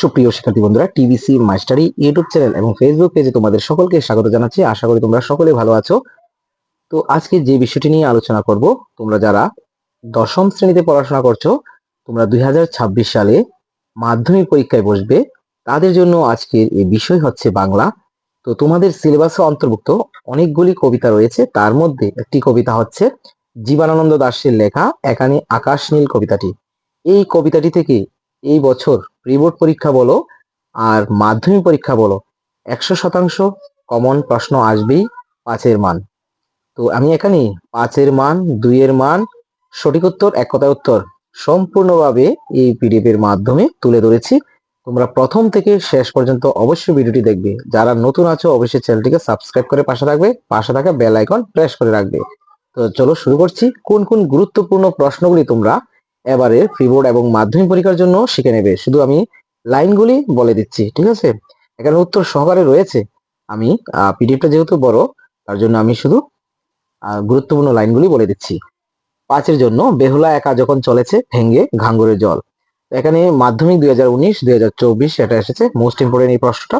সুপ্রিয় শিক্ষার্থী বন্ধুরা টিবিসি মাস্টারি, ইউটিউব চ্যানেল এবং ফেসবুক পেজে তোমাদের সকলকে স্বাগত জানাচ্ছি। আশা করি তোমরা সকলে ভালো আছো। তো আজকে যে বিষয়টি নিয়ে আলোচনা করব, তোমরা যারা দশম শ্রেণীতে পড়াশোনা করছ, তোমরা দুই হাজার ছাব্বিশ সালে মাধ্যমিক পরীক্ষায় বসবে। তাদের জন্য আজকের এই বিষয় হচ্ছে বাংলা। তো তোমাদের সিলেবাসে অন্তর্ভুক্ত অনেকগুলি কবিতা রয়েছে। তার মধ্যে একটি কবিতা হচ্ছে জীবনানন্দ দাশের লেখা, এখানে আকাশ নীল কবিতাটি। এই কবিতাটি থেকে এই বছর প্রিবোর্ড পরীক্ষা বলো আর মাধ্যমিক পরীক্ষা বলো, একশো শতাংশ কমন প্রশ্ন আসবেই পাঁচের মান। তো আমি এখানে পাঁচের মান, দুইয়ের মান, সঠিক উত্তর, এক কথায় উত্তর সম্পূর্ণভাবে এই পিডিএফ এর মাধ্যমে তুলে ধরেছি। তোমরা প্রথম থেকে শেষ পর্যন্ত অবশ্যই ভিডিওটি দেখবে। যারা নতুন আছো, অবশ্যই চ্যানেলটিকে সাবস্ক্রাইব করে পাশে রাখবে পাশে থাকা বেল আইকন প্রেস করে রাখবে। তো চলো শুরু করছি। কোন কোন গুরুত্বপূর্ণ প্রশ্নগুলি তোমরা এবারে প্রিবোর্ড এবং মাধ্যমিক পরীক্ষার জন্য শিখে নেবে। শুধু আমি লাইনগুলি বলে দিচ্ছি, ঠিক আছে? এখানে উত্তর সহকারে রয়েছে। আমি পিডিএফটা যেহেতু বড়, তার জন্য আমি শুধু গুরুত্বপূর্ণ লাইনগুলি বলে দিচ্ছি। পাঁচের জন্য বেহুলা একা যখন চলেছে, ভেঙ্গে ঘাঙ্গরের জল। এখানে মাধ্যমিক দুই হাজার উনিশ, দুই হাজার চব্বিশ, এটা এসেছে মোস্ট ইম্পর্টেন্ট এই প্রশ্নটা।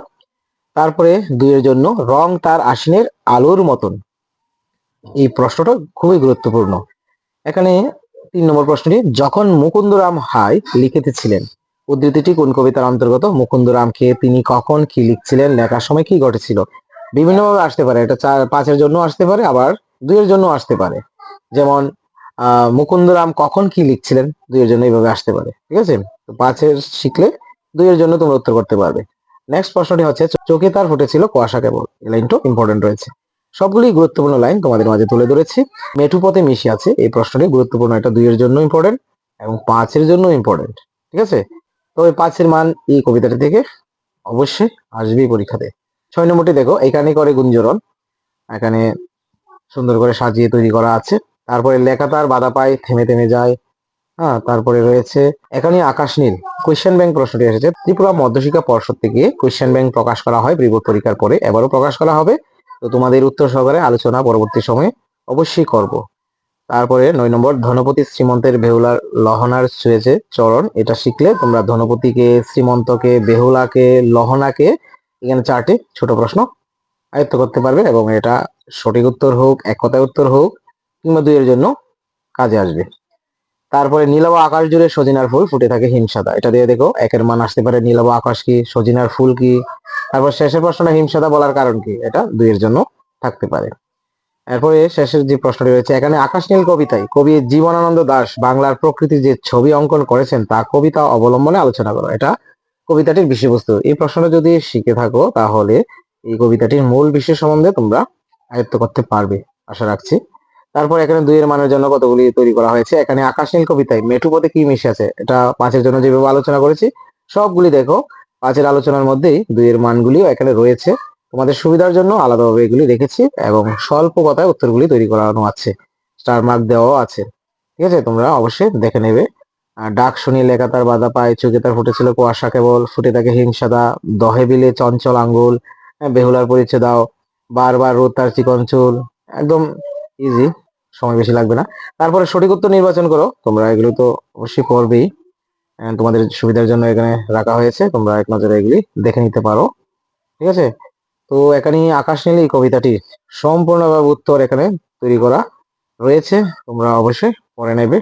তারপরে দুইয়ের জন্য রং তার আশ্বিনের আলোর মতন। এই প্রশ্নটা খুবই গুরুত্বপূর্ণ। এখানে তিন নম্বর প্রশ্নটি, যখন মুকুন্দরাম হাই লিখিতেছিলেন, উদ্ধৃতিটি কোন কবিতার অন্তর্গত? মুকুন্দরামকে তিনি কখন কি লিখছিলেন, লেখার সময় কি ঘটেছিল? বিভিন্নভাবে আসতে পারে, এটা চার, পাঁচের জন্য আসতে পারে, আবার দুইয়ের জন্য আসতে পারে। যেমন মুকুন্দরাম কখন কি লিখছিলেন, দুইয়ের জন্য এইভাবে আসতে পারে, ঠিক আছে? তো পাঁচের শিখলে দুইয়ের জন্য তোমরা উত্তর করতে পারবে। নেক্সট প্রশ্নটি হচ্ছে, চোখে তার ফুটেছিল কুয়াশা কেবল, এই লাইনটাও ইম্পর্টেন্ট রয়েছে। সবগুলি গুরুত্বপূর্ণ লাইন তোমাদের মাঝে তুলে ধরেছি। মেঠু পথে মিশে আছে, এই প্রশ্নটি গুরুত্বপূর্ণ এটা দুইয়ের জন্য ইম্পর্টেন্ট এবং পাঁচের জন্য ইম্পর্টেন্ট ঠিক আছে? তবে পাঁচের মান এই কবিতাটি থেকে অবশ্যই আসবেই পরীক্ষাতে। ছয় নম্বরটি দেখো, এখানে করে গুঞ্জরণ, এখানে সুন্দর করে সাজিয়ে তৈরি করা আছে। তারপরে লেখা তার বাধা পায়, থেমে থেমে যায়। হ্যাঁ তারপরে রয়েছে, এখানে আকাশ নীল কোয়েশ্চেন ব্যাংক প্রশ্নটি এসেছে। ত্রিপুরা মধ্যশিক্ষা পর্ষদ থেকে কোয়েশ্চেন ব্যাংক প্রকাশ করা হয় প্রিবোর্ড পরীক্ষার পরে এবারও প্রকাশ করা হবে। তো তোমাদের উত্তর সহকারে আলোচনা পরবর্তী সময়ে অবশ্যই করব। তারপরে নয় নম্বর, ধনপতি শ্রীমন্তের বেহুলার লহনার ছুঁয়েছে চরণ। এটা শিখলে তোমরা ধনপতিকে, শ্রীমন্তকে, বেহুলাকে, লহনাকে এখানে চারটি ছোট প্রশ্ন আয়ত্ত করতে পারবে এবং এটা সঠিক উত্তর হোক, এক কথায় উত্তর হোক, কিংবা দুইয়ের জন্য কাজে আসবে। তারপরে নীলাভ আকাশ জুড়ে সজিনার ফুল ফুটে থাকে হিমসাদা। এটা দিয়ে দেখো, একের মান আসতে পারে নীলাভ আকাশ কি, সজিনার ফুল কি তারপর শেষের প্রশ্নটা হিমসাদা বলার কারণ কি? এটা দুইয়ের জন্য থাকতে পারে। এরপরে শেষের যে প্রশ্নটি রয়েছে, এখানে আকাশ নীল কবিতায় কবি জীবনানন্দ দাস বাংলার প্রকৃতির যে ছবি অঙ্কন করেছেন, তা কবিতা অবলম্বনে আলোচনা করো। এটা কবিতাটির বিষয়বস্তু। এই প্রশ্নটা যদি শিখে থাকো, তাহলে এই কবিতাটির মূল বিষয় সম্বন্ধে তোমরা আয়ত্ত করতে পারবে, আশা রাখছি। তারপর এখানে দুইয়ের মানের জন্য কতগুলি তৈরি করা হয়েছে? এখানে আকাশ নীল কবিতায় মেঠু পথে কি মিশে আছে? এটা পাঁচের জন্য যেভাবে আলোচনা করেছি, সবগুলি দেখো। পাঁচের আলোচনার মধ্যেই দুইয়ের মানগুলিও এখানে রয়েছে। তোমাদের সুবিধার জন্য আলাদাভাবে এগুলি রেখেছি এবং স্বল্প কথায় উত্তরগুলি তৈরি করানো আছে। স্টার মার্ক দেওয়াও আছে। ঠিক আছে তোমরা অবশ্যই দেখে নেবে। ডাক শুনি লেখা তার বাধা পায় চোখে তার ফুটেছিল কুয়াশা কেবল ফুটে থাকে হিংসাদা দহে বিলে চঞ্চল আঙ্গুল হ্যাঁ, বেহুলার পরিচয় দাও বারবার রোদ তার চিকন চুল একদম ইজি সময় বেশি লাগবে না। তারপরে সঠিক উত্তর নির্বাচন করো তোমরা এগুলো তো অবশ্যই পড়বেই তোমাদের সুবিধার জন্য এখানে রাখা হয়েছে। তোমরা এক নজরে এগুলি দেখে নিতে পারো। ঠিক আছে? তো এখানে আকাশ নীল এই কবিতাটি সম্পূর্ণভাবে উত্তর এখানে তৈরি করা রয়েছে। তোমরা অবশ্যই পড়ে নেবে।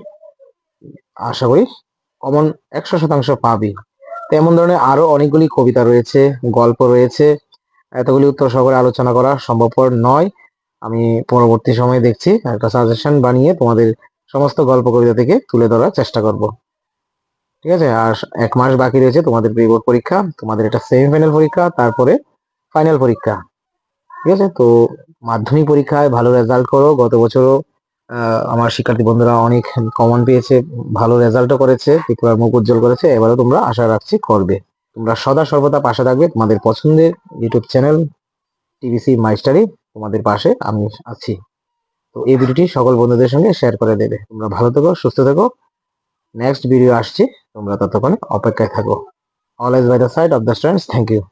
আশা করি কমন একশো শতাংশ পাবি। তেমন ধরনের আরও অনেকগুলি কবিতা রয়েছে, গল্প রয়েছে। এতগুলি উত্তর সহকারে আলোচনা করা সম্ভবপর নয়। আমি পরবর্তী সময়ে দেখছি। একটা সাজেশন বানিয়ে তোমাদের সমস্ত গল্প কবিতা থেকে তুলে ধরার চেষ্টা করব। ঠিক আছে? আর এক মাস বাকি রয়েছে তোমাদের প্রি বোর্ড পরীক্ষা, তোমাদের এটা সেমিফাইনাল পরীক্ষা, তারপরে ফাইনাল পরীক্ষা। ঠিক আছে? তো মাধ্যমিক পরীক্ষায় ভালো রেজাল্ট করো। গত বছরও আমার শিক্ষার্থী বন্ধুরা অনেক কমন পেয়েছে, ভালো রেজাল্টও করেছে ত্রিপুরার মুখ উজ্জ্বল করেছে। এবারও তোমরা আশা রাখছি করবে। তোমরা সদা সর্বদা পাশে থাকবে। তোমাদের পছন্দের ইউটিউব চ্যানেল টিভিসি মাইস্টারি তোমাদের পাশে আমি আছি। তো এই ভিডিওটি সকল বন্ধুদের সঙ্গে শেয়ার করে দেবে। তোমরা ভালো থেকো, সুস্থ থেকো। নেক্সট ভিডিও আসছে, তোমরা ততক্ষণে অপেক্ষায় থাকো। Always by the side of the students thank you